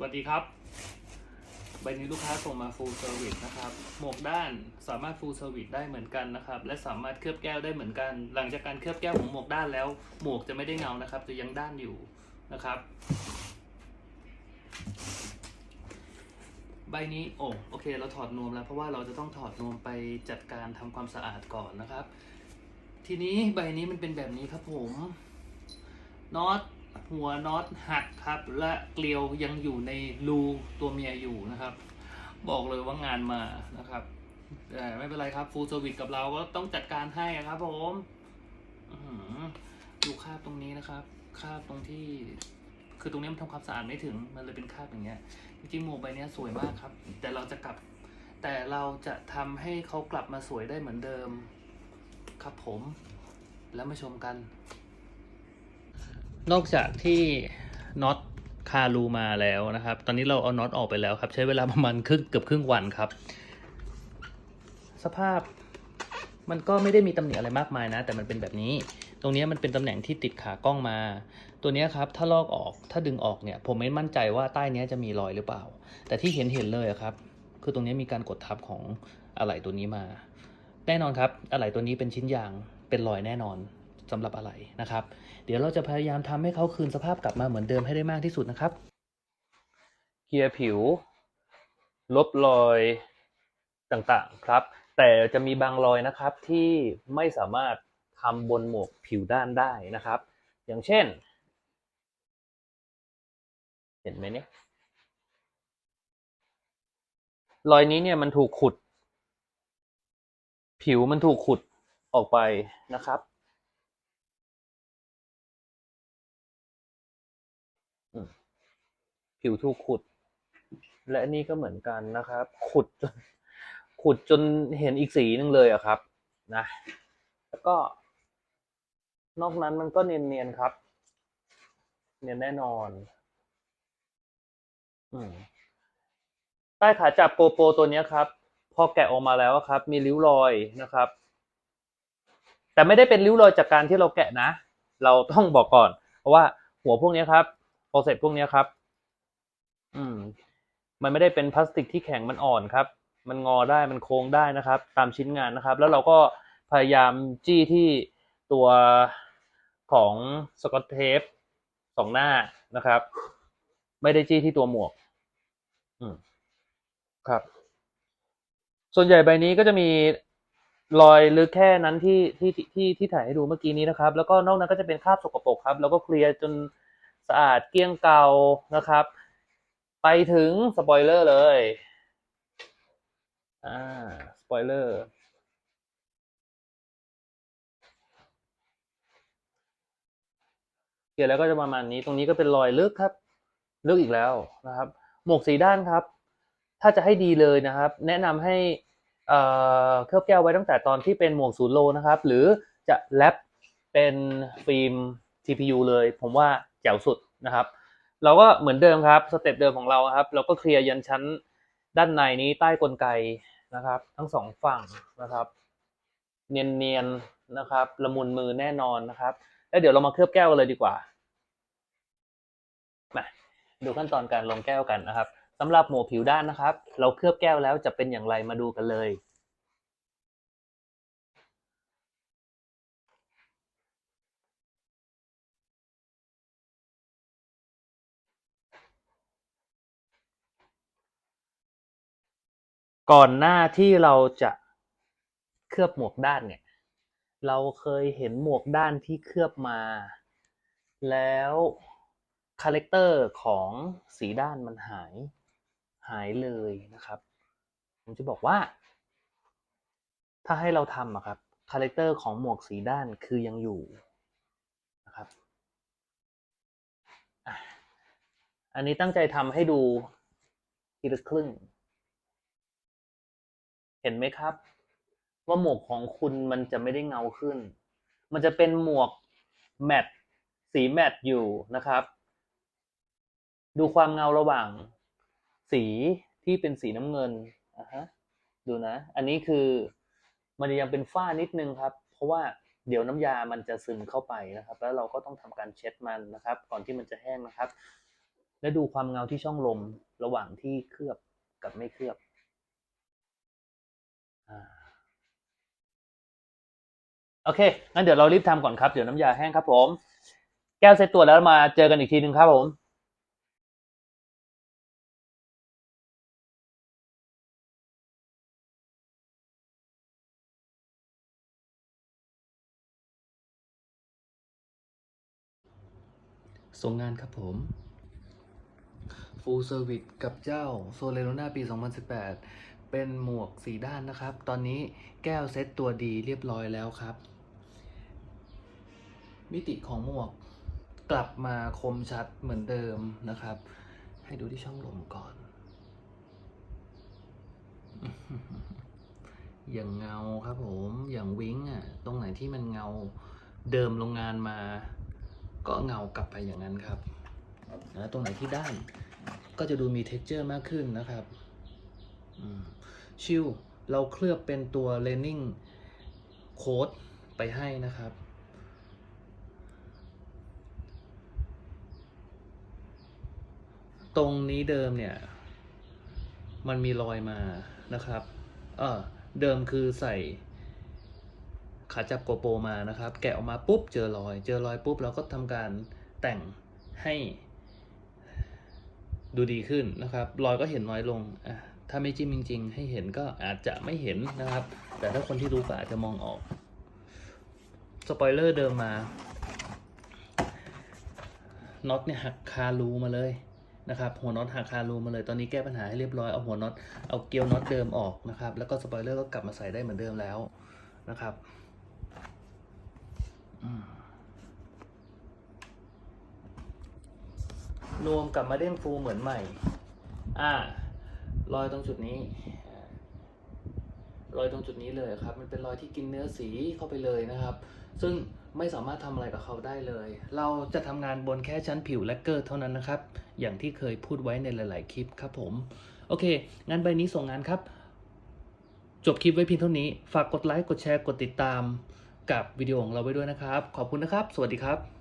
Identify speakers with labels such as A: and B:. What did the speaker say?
A: สวัสดีครับ ใบนี้ลูกค้าส่งมา full service นะครับ หมวกด้านสามารถ full service ได้เหมือนกันนะครับ และสามารถเคลือบแก้วได้เหมือนกัน หลังจากการเคลือบแก้วของหมวกด้านแล้ว หมวกจะไม่ได้เงานะครับ จะยังด้านอยู่นะครับ ใบนี้โอ้โอเค เราถอดนวมแล้ว เพราะว่าเราจะต้องถอดนวมไปจัดการทำความสะอาดก่อนนะครับ ทีนี้ใบนี้มันเป็นแบบนี้ครับผมน็อต หัวน็อตหักครับ และเกลียวยังอยู่ในรูตัวเมียอยู่นะครับ บอกเลยว่างานมานะครับแต่ไม่เป็นไรครับฟูลเซอร์วิสกับเราก็ต้องจัดการให้ครับผมดูคราบตรงนี้นะครับคราบตรงที่ คือตรงนี้มันทำความสะอาดไม่ถึงมันเลยเป็นคราบอย่างเงี้ยจริงๆหมวกใบนี้สวยมากครับ แต่เราจะกลับ แต่เราจะทำให้เขากลับมาสวยได้เหมือนเดิม ครับผม แล้วมาชมกัน นอกจากที่น็อตคารูมาแล้วนะครับ ตอนนี้เราเอาน็อตออกไปแล้วครับ ใช้เวลาประมาณครึ่งเกือบครึ่งวันครับ สภาพมันก็ไม่ได้มีตำหนิอะไรมากมายนะ แต่มันเป็นแบบนี้ ตรงนี้มันเป็นตำแหน่งที่ติดขากล้องมา ตัวนี้ครับ ถ้าลอกออก ถ้าดึงออกเนี่ย ผมไม่มั่นใจว่าใต้นี้จะมีรอยหรือเปล่า แต่ที่เห็นเห็นเลยครับ คือตรงนี้มีการกดทับของอะไหล่ตัวนี้มา แน่นอนครับ อะไหล่ตัวนี้เป็นชิ้นยาง เป็นรอยแน่นอน สำหรับอะไหล่นะครับ เดี๋ยวเราจะพยายามทำให้เขาคืนสภาพกลับมาเหมือนเดิมให้ได้มากที่สุดนะครับ เกียร์ผิว ลบรอยต่างๆครับ แต่จะมีบางรอยนะครับที่ไม่สามารถทำบนหมวกผิวด้านได้นะครับ อย่างเช่น เห็นไหมเนี่ยรอยนี้เนี่ยมันถูกขุด ผิวมันถูกขุดออกไปนะครับ ผิวถูกขุด และนี่ก็เหมือนกันนะครับ ขุดจนขุดจนเห็นอีกสีหนึ่งเลยอะครับนะ แล้วก็ นอกนั้นมันก็เนียนๆครับ เนียนแน่นอนอืมใต้ขาจับโปโปตัวนี้ครับ พอแกะออกมาแล้วครับ มีริ้วรอยนะครับ แต่ไม่ได้เป็นริ้วรอยจากการที่เราแกะนะ เราต้องบอกก่อน เพราะว่าหัวพวกนี้ครับพอเสร็จพวกนี้ครับ อืม มันไม่ได้เป็นพลาสติกที่แข็งมันอ่อนครับ มันงอได้มันโค้งได้นะครับ ตามชิ้นงานนะครับ แล้วเราก็พยายามจี้ที่ตัวของสกอตเทปสองหน้านะครับ ไม่ได้จี้ที่ตัวหมวก อืมครับ ส่วนใหญ่ใบนี้ก็จะมีรอยลึกแค่นั้นที่ที่ที่ที่ถ่ายให้ดูเมื่อกี้นี้นะครับ แล้วก็นอกนั้นก็จะเป็นคราบสกปรกครับ แล้วก็เคลียร์จนสะอาดเกลี้ยงเกานะครับ ไปถึงสปอยเลอร์เลย อ่า สปอยเลอร์เคลียร์แล้วก็จะประมาณนี้ ตรงนี้ก็เป็นรอยลึกครับ ลึกอีกแล้วนะครับ หมวกสีด้านครับ ถ้าจะให้ดีเลยนะครับ แนะนำให้เอ่อเคลือบแก้วไว้ตั้งแต่ตอนที่เป็นหมวกศูนย์โลนะครับ หรือจะแรปเป็นฟิล์ม TPU เลย ผมว่าแจ๋วสุดนะครับ เราก็เหมือนเดิมครับสเต็ปเดิมของเราครับ เราก็เคลียร์ยันชั้นด้านในนี้ใต้กลไกนะครับ ทั้งสองฝั่งนะครับ เนียนๆนะครับละมุนมือแน่นอนนะครับ แล้วเดี๋ยวเรามาเคลือบแก้วกันเลยดีกว่ามาดูขั้นตอนการลงแก้วกันนะครับสำหรับหมวกผิวด้านนะครับ เราเคลือบแก้วแล้วจะเป็นอย่างไรมาดูกันเลย ก่อนหน้าที่เราจะเคลือบหมวกด้านเนี่ย เราเคยเห็นหมวกด้านที่เคลือบมา แล้วคาแรคเตอร์ของสีด้านมันหายหายเลยนะครับ ผมจะบอกว่า ถ้าให้เราทำอะครับคาแรคเตอร์ของหมวกสีด้านคือยังอยู่นะครับอันนี้ตั้งใจทำให้ดูทีละครึ่ง เห็นไหมครับ ว่าหมวกของคุณมันจะไม่ได้เงาขึ้น มันจะเป็นหมวกแมตสีแมตอยู่นะครับ ดูความเงาระหว่าง สีที่เป็นสีน้ำเงินอะฮะดูนะ อันนี้คือมันยังเป็นฝ้านิดนึงครับ เพราะว่าเดี๋ยวน้ำยามันจะซึมเข้าไปนะครับ แล้วเราก็ต้องทำการเช็ดมันนะครับ ก่อนที่มันจะแห้งนะครับ และดูความเงาที่ช่องลมระหว่างที่เคลือบกับไม่เคลือบ โอเค งั้นเดี๋ยวเรารีบทำก่อนครับ เดี๋ยวน้ำยาแห้งครับผม แก้วเซตตัวแล้วมาเจอกันอีกทีหนึ่งครับผมส่งงานครับผม Full Service กับเจ้า s o l e r o n a ปี 2018 เป็นหมวกสีด้านนะครับ ตอนนี้แก้วเซตตัวดีเรียบร้อยแล้วครับ มิติของหมวกกลับมาคมชัดเหมือนเดิมนะครับ ให้ดูที่ช่องลมก่อน อย่างเงาครับผม อย่างวิ้งอะ ตรงไหนที่มันเงาเดิมโรงงานมา ก็เงากลับไปอย่างนั้นครับนะตรงไหนที่ด้านก็จะดูมี t e x t อร์มากขึ้นนะครับ ชิลเราเคลือบเป็นตัว learning code ไปให้นะครับ ตรงนี้เดิมเนี่ย มันมีรอยมานะครับ เออเดิมคือใส่ขาจับโกโปรมานะครับ แกะออกมาปุ๊บเจอรอย เจอรอยปุ๊บเราก็ทำการแต่งให้ดูดีขึ้นนะครับ รอยก็เห็นน้อยลงอะ ถ้าไม่จิ้มจริง ๆ ให้เห็นก็อาจจะไม่เห็นนะครับ แต่ถ้าคนที่รู้ก็อาจจะมองออก สปอยเลอร์เดิมมา น็อตเนี่ยหักคารูมาเลยนะครับ หัวน็อตหักคารูมาเลย ตอนนี้แก้ปัญหาให้เรียบร้อย เอาหัวน็อต เอาเกลียวน็อตเดิมออกนะครับ แล้วก็สปอยเลอร์ก็กลับมาใส่ได้เหมือนเดิมแล้วนะครับนวมกลับมาเด้งฟูเหมือนใหม่ อ่า รอยตรงจุดนี้รอยตรงจุดนี้เลยครับ มันเป็นรอยที่กินเนื้อสีเข้าไปเลยนะครับ ซึ่งไม่สามารถทำอะไรกับเขาได้เลย เราจะทำงานบนแค่ชั้นผิวแลกเกอร์เท่านั้นนะครับ อย่างที่เคยพูดไว้ในหลาย ๆ คลิปครับผม โอเค งานใบนี้ส่งงานครับ จบคลิปไว้เพียงเท่านี้ ฝากกดไลค์ กดแชร์ กดติดตามกับวิดีโอของเราไว้ด้วยนะครับ ขอบคุณนะครับ สวัสดีครับ